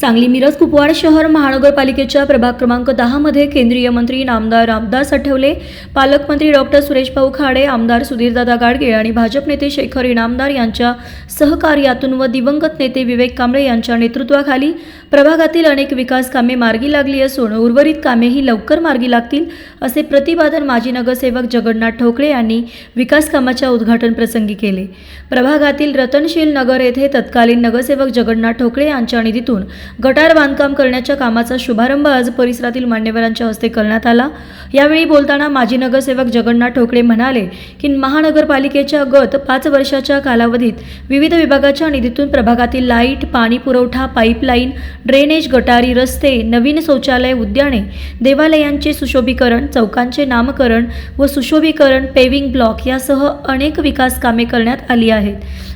सांगली मिरज कुपवाड शहर महानगरपालिकेच्या प्रभाग क्रमांक दहामध्ये केंद्रीय मंत्री नामदार रामदास आठवले पालकमंत्री डॉक्टर सुरेश भाऊ खाडे आमदार सुधीरदादा गाडगे आणि भाजप नेते शेखर इनामदार यांच्या सहकार्यातून व दिवंगत नेते विवेक कांबळे यांच्या नेतृत्वाखाली प्रभागातील अनेक विकास कामे मार्गी लागली असून उर्वरित कामेही लवकर मार्गी लागतील असे प्रतिपादन माजी नगरसेवक जगन्नाथ ठोकळे यांनी विकास कामाच्या उद्घाटन प्रसंगी केले. प्रभागातील रतनशील नगर येथे तत्कालीन नगरसेवक जगन्नाथ ठोकळे यांच्या निधीतून गटार बांधकाम करण्याच्या कामाचा शुभारंभ आज परिसरातील मान्यवरांच्या हस्ते करण्यात आला. यावेळी बोलताना माजी नगरसेवक जगन्नाथ ठोकळे म्हणाले की महानगरपालिकेच्या गत पाच वर्षाच्या कालावधीत विविध विभागाच्या निधीतून प्रभागातील लाइट पाणी पुरवठा पाईपलाईन ड्रेनेज गटारी रस्ते नवीन शौचालय उद्याने देवालयांचे सुशोभीकरण चौकांचे नामकरण व सुशोभीकरण पेविंग ब्लॉक यासह अनेक विकास कामे करण्यात आली आहेत.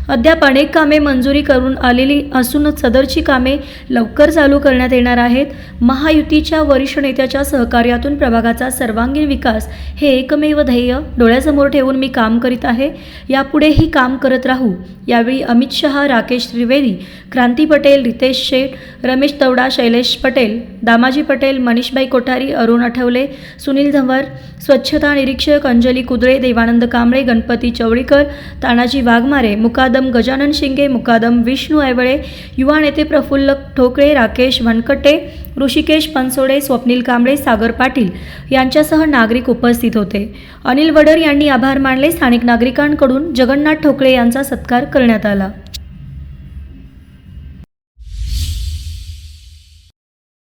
अद्याप अनेक कामे मंजुरी करून आलेली असून सदरची कामे लवकर चालू करण्यात येणार आहेत. महायुतीच्या वरिष्ठ नेत्याच्या सहकार्यातून प्रभागाचा सर्वांगीण विकास हे एकमेव ध्येय डोळ्यासमोर ठेवून मी काम करीत आहे. यापुढेही काम करत राहू. यावेळी अमित शहा राकेश त्रिवेदी क्रांती पटेल रितेश शेठ रमेश तवडा शैलेश पटेल दामाजी पटेल मनीषबाई कोठारी अरुण आठवले सुनील धंवर स्वच्छता निरीक्षक अंजली कुदळे देवानंद कांबळे गणपती चवळीकर तानाजी वाघमारे मुकाद मुकादम गजानन शिंगे मुकादम विष्णू ऐवळे युवा नेते प्रफुल्ल ठोकळे राकेश वनकटे ऋषिकेश पनसोडे स्वप्नील कांबळे सागर पाटील यांच्यासह नागरिक उपस्थित होते. अनिल वडर यांनी आभार मानले. स्थानिक नागरिकांकडून जगन्नाथ ठोकळे यांचा सत्कार करण्यात आला.